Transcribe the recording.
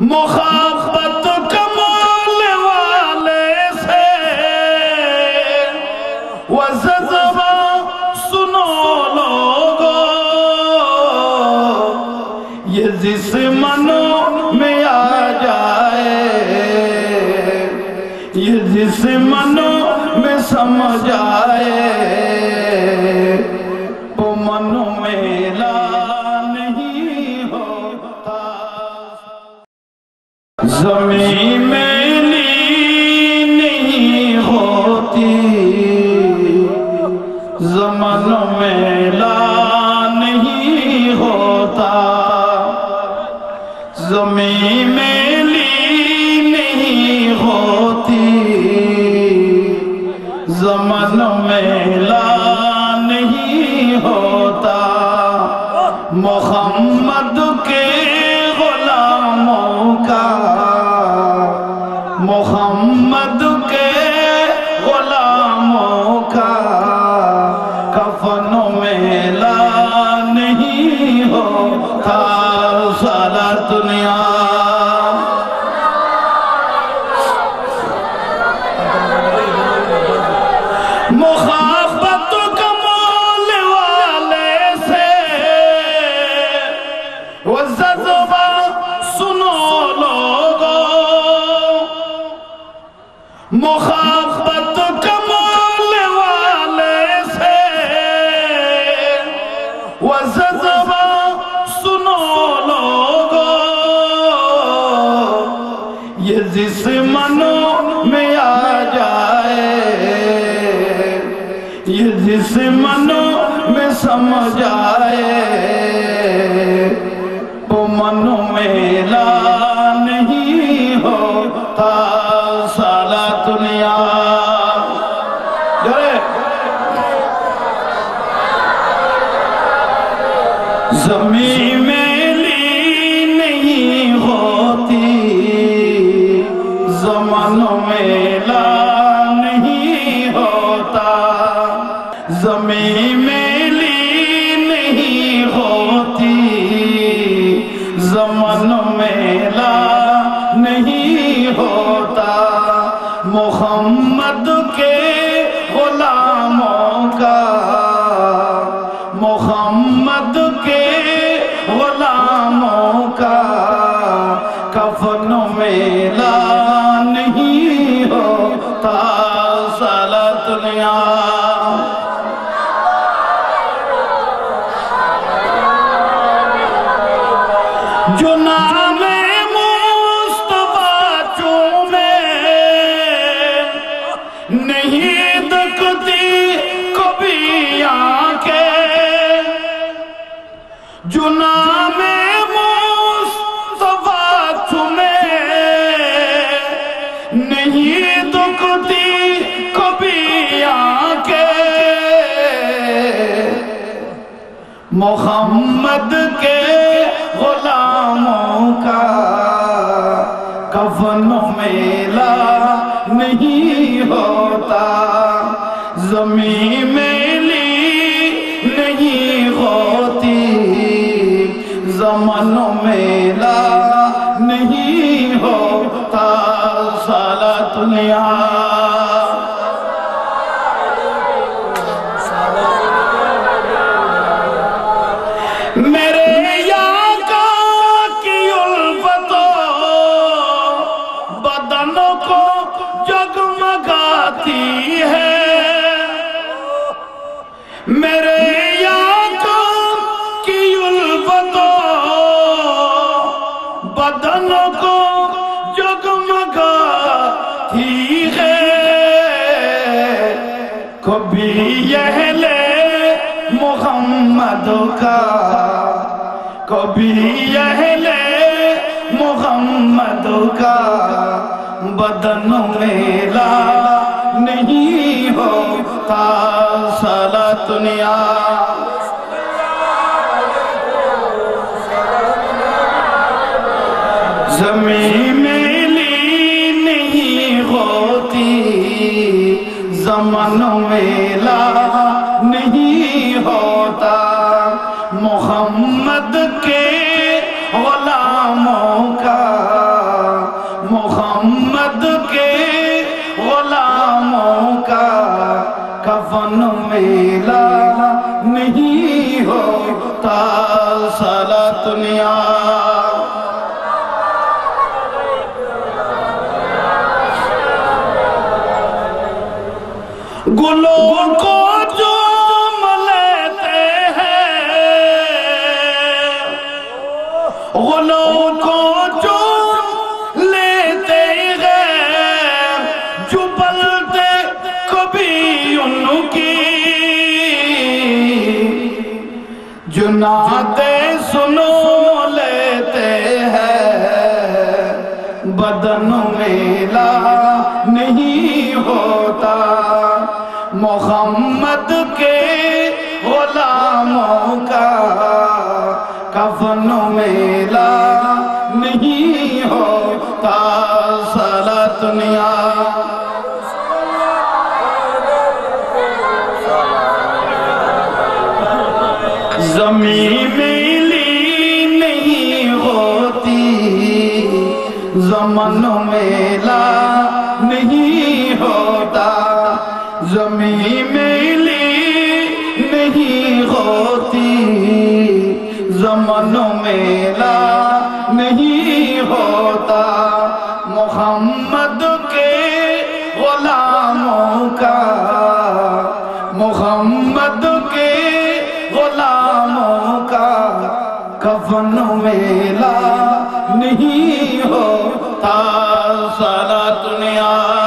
محبت کمال والے سے وہ جذبہ سنو لوگو۔ یہ جس منو میں آ جائے۔ یہ جس منو میں سمجھ آئے زمین میلی نہیں ہوتی زمن میلا نہیں ہوتا زمین میلی نہیں ہوتی زمن میلا نہیں ہوتا۔ محمد کے غلاموں کا یہ جس منوں میں سمجھ آئے وہ منو میلا نہیں ہوتا سالہ دنیا۔ زمین محمد کے غلاموں کا محمد کے غلاموں کا کفن میلا نہیں ہوتا سالا نام مصطفیٰ چومے نہیں دکھتی کبھی آنکھیں۔ محمد کے غلاموں کا کفن میلا نہیں ہوتا۔ زمین میلا بدنوں کو جگمگاتی ہے۔ کبھی یہ لے محمد کا، کبھی یہ لے محمد کا بدن میلا نہیں ہوتا سالا دنیا۔ من میلا نہیں ہوتا۔ محمد کے غلاموں کا۔ محمد کے غلاموں کا۔ کفن میلا نہیں ہوتا۔ سارا گلوں کو جو ملیتے ہیں غلوں کو جو لیتے ہیں جو بلتے کبھی ان کی۔ جو نعتیں سنو لیتے ہیں، بدن میلا نہیں ہوتا۔ محمد کے غلاموں کا کفن میلا نہیں ہوتا سارا دنیا زمین میلی نہیں ہوتی زمن میلا ہوتا سارا دنیا